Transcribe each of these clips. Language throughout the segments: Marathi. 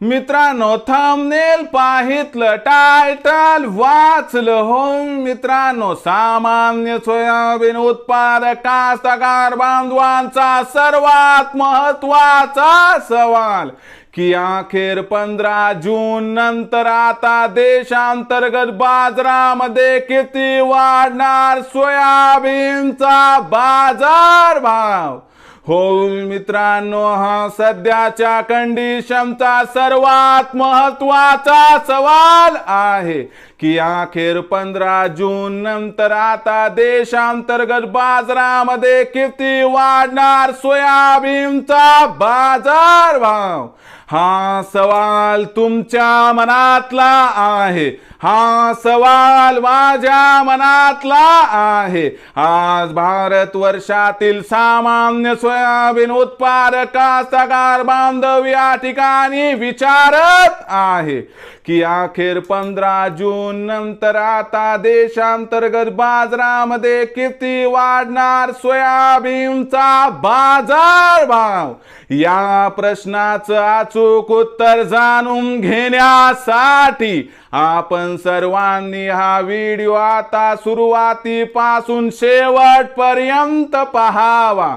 मित्रांनो थंबनेल पाहितलं टायटल वाचलं हो मित्रांनो सामान्य सोयाबीन उत्पादक कास्तकार बांधवांचा सर्वात महत्त्वाचा सवाल की अखेर पंधरा जून नंतर आता देशांतर्गत बाजारामध्ये किती वाढणार सोयाबीनचा बाजार भाव हो मित्रांनो हा सध्याच्या कंडिशनचा सर्वात महत्त्वाचा सवाल आहे की अखेर पंधरा जून नंतर आता देशांतर्गत बाजारामध्ये किती वाढणार सोयाबीनचा बाजार भाव हा सवाल तुमच्या मनातला आहे. हा सवाल माझ्या मनातला आहे. आज भारत वर्षातील सामान्य सोयाबीन उत्पादका सगार बांधव या ठिकाणी विचारत आहे की अखेर पंधरा जून नंतर आता देशांतर्गत बाजारामध्ये किती वाढणार सोयाबीनचा बाजार भाव या प्रश्नाचं अचूक उत्तर जाणून घेण्यासाठी आपण सर्वांनी हा व्हिडिओ आता सुरुवातीपासून शेवटपर्यंत पहावा.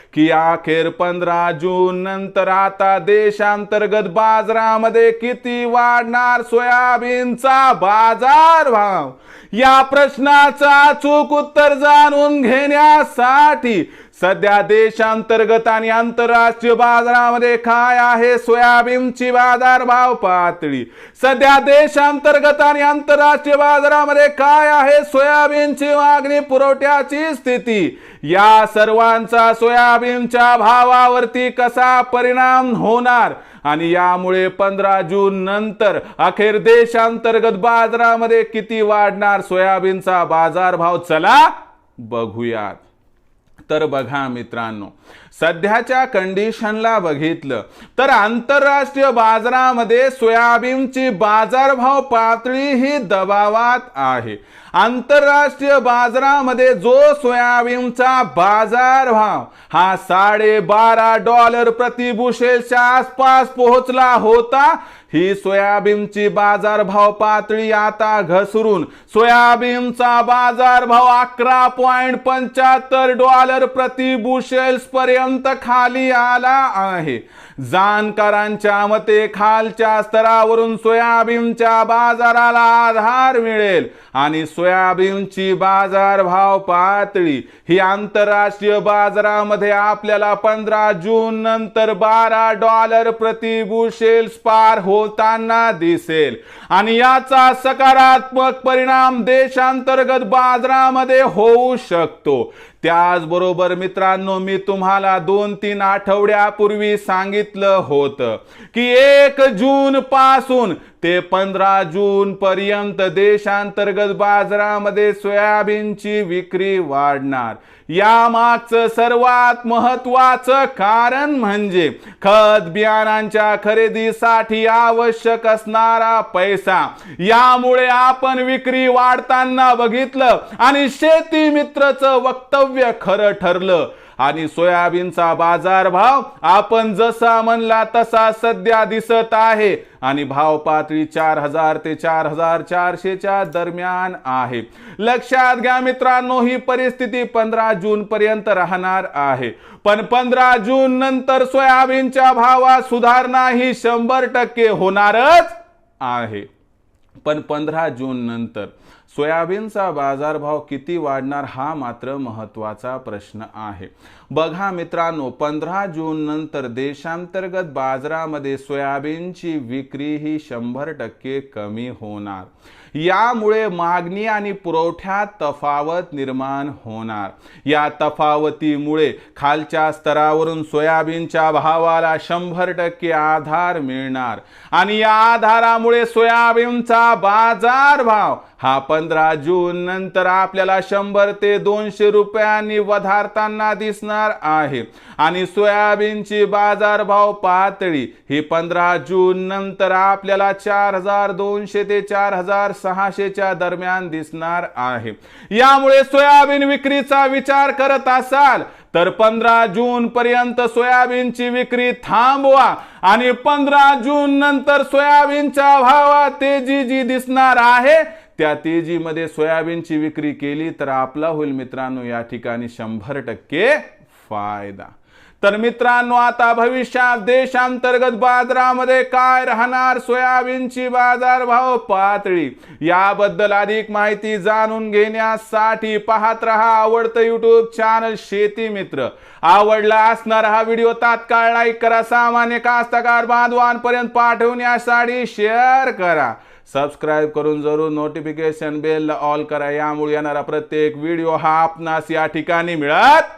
की अखेर पंधरा जून नंतर आता देशांतर्गत बाजारामध्ये किती वाढणार सोयाबीनचा बाजार भाव? या प्रश्नाचा अचूक उत्तर जाणून घेण्यासाठी सध्या देशांतर्गत आणि आंतरराष्ट्रीय बाजारामध्ये काय आहे सोयाबीनची बाजार भाव पातळी. सध्या देशांतर्गत आणि आंतरराष्ट्रीय बाजारामध्ये काय आहे सोयाबीनची मागणी पुरवठ्याची स्थिती. या सर्वांचा सोयाबीनच्या भावावरती कसा परिणाम होणार? आणि यामुळे पंधरा जून नंतर अखेर देशांतर्गत बाजारामध्ये किती वाढणार सोयाबीनचा बाजारभाव चला बघूयात. तर बघा मित्रांनो. सध्याच्या कंडिशनला बघितलं तर आंतरराष्ट्रीय बाजारामध्ये सोयाबीनची बाजारभाव पातळी ही दबावात आहे. आंतरराष्ट्रीय बाजारामध्ये जो सोयाबीनचा बाजारभाव हा साडे बारा डॉलर प्रतिबुशेलच्या आसपास पोहोचला होता ही सोयाबीनची बाजारभाव पातळी आता घसरून सोयाबीनचा बाजारभाव अकरा पॉइंट पंच्याहत्तर डॉलर प्रति बुशेल्स पर्यंत खाली आला आहे. जाणकारांच्या मते खालच्या स्तरावरून सोयाबीनच्या बाजाराला आधार मिळेल आणि सोयाबीनची बाजारभाव पातळी ही आंतरराष्ट्रीय बाजारामध्ये आपल्याला पंधरा जून नंतर बारा डॉलर प्रति बुशेल्स पार होताना दिसेल. आणि याचा सकारात्मक परिणाम देशांतर्गत बाजारामध्ये होऊ शकतो. त्याचबरोबर मित्रांनो मी तुम्हाला दोन तीन आठवड्यापूर्वी सांगितलं होतं की एक जून पासून ते पंधरा जून पर्यंत देशांतर्गत बाजारामध्ये सोयाबीनची विक्री वाढणार. यामागचं सर्वात महत्वाचं कारण म्हणजे खत बियाणांच्या खरेदीसाठी आवश्यक असणारा पैसा. यामुळे आपण विक्री वाढताना बघितलं आणि शेती मित्रचं वक्तव्य खरं ठरलं. आणि सोयाबीनचा बाजारभाव आपण जसा म्हणला तसा सध्या दिसत आहे. आणि भाव पातळी चार हजार ते चार हजार चारशेच्या दरम्यान आहे. लक्षात घ्या मित्रांनो ही परिस्थिती पंधरा जून पर्यंत राहणार आहे. पण पंधरा जून नंतर सोयाबीनच्या भावात सुधारणा ही शंभर टक्के होणारच आहे. पण पंधरा जून नंतर सोयाबीनचा बाजारभाव किती वाढणार हा मात्र महत्त्वाचा प्रश्न आहे. बघा मित्रांनो पंधरा जून नंतर देशांतर्गत बाजारामध्ये सोयाबीनची विक्री ही शंभर टक्के कमी होणार. यामुळे मागणी आणि पुरवठ्यात तफावत निर्माण होणार. या तफावतीमुळे खालच्या स्तरावरून सोयाबीनच्या भावाला शंभर टक्के आधार मिळणार. आणि या आधारामुळे सोयाबीनचा बाजार भाव. हा पंधरा जून नंतर आपल्याला शंभर ते दोनशे रुपयांनी वधारताना दिसणार आहे. आणि सोयाबीनची बाजारभाव पातळी ही पंधरा जून नंतर आपल्याला चार हजार दोनशे ते चार हजार सहाशेच्या दरम्यान दिसणार आहे. यामुळे सोयाबीन विक्रीचा विचार करत असाल तर पंधरा जून पर्यंत सोयाबीनची विक्री थांबवा आणि पंधरा जून नंतर सोयाबीनच्या भावात तेजी जी दिसणार आहे त्या तेजीमध्ये सोयाबीनची विक्री केली तर आपला होईल मित्रांनो या ठिकाणी शंभर टक्के फायदा. तर मित्रांनो आता भविष्यात देशांतर्गत बाजारामध्ये काय राहणार? सोयाबीनची बाजारभाव पातळी. याबद्दल अधिक माहिती जाणून घेण्यासाठी पाहत रहा आवडतं युट्यूब चॅनल शेती मित्र. आवडला असणार हा व्हिडिओ तात्काळ लाईक करा. सामान्य कास्तकार बांधवांपर्यंत पाठवण्यासाठी शेअर करा. सबस्क्राईब करून जरूर नोटिफिकेशन बेल ऑल करा. यामुळे येणारा प्रत्येक व्हिडिओ हा आपणास या ठिकाणी मिळत